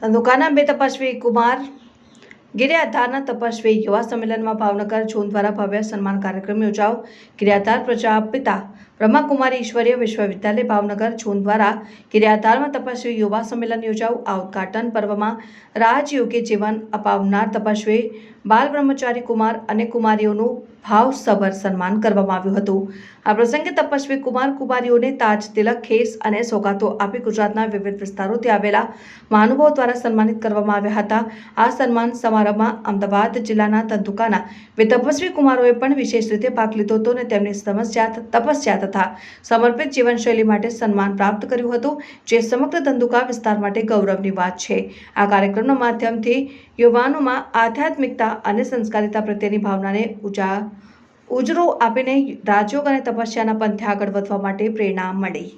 ધંધુકાના બે તપસ્વી કુમાર, ગિરિયાધારના તપસ્વી યુવા સંમેલનમાં ભાવનગર ઝોન દ્વારા ભવ્ય સન્માન કાર્યક્રમ યોજાયો. ગિરિયાધાર પ્રજાપિતા બ્રહ્માકુમારી ઈશ્વરીય વિશ્વવિદ્યાલય ભાવનગર ઝોન દ્વારા કિર્યાધારમાં તપસ્વી યુવા સંમેલન યોજાવું આ ઉદઘાટન પર્વમાં રાજયોગી જીવન અપાવનાર તપસ્વી બાલ બ્રહ્મચારી કુમાર અને કુમારીઓનું ભાવસભર સન્માન કરવામાં આવ્યું હતું. આ પ્રસંગે તપસ્વી કુમાર કુમારીઓને તાજ તિલક, ખેસ અને સોગાતો આપી ગુજરાતના વિવિધ વિસ્તારોથી આવેલા મહાનુભાવો દ્વારા સન્માનિત કરવામાં આવ્યા હતા. આ સન્માન સમારંભમાં અમદાવાદ જિલ્લાના તંતુકાના બે તપસ્વી કુમારોએ પણ વિશેષ રીતે ભાગ લીધો હતો અને તેમની સમસ્યા તપસ્યા તથા સમર્પિત જીવનશૈલી માટે સન્માન પ્રાપ્ત કર્યું હતું, જે સમગ્ર ધંધુકા વિસ્તાર માટે ગૌરવની વાત છે. આ કાર્યક્રમના માધ્યમથી યુવાનોમાં આધ્યાત્મિકતા અને સંસ્કારિતા પ્રત્યેની ભાવનાને ઉજા ઉજરો આપીને રાજયોગ અને તપસ્યાના પંથે આગળ વધવા માટે પ્રેરણા મળી.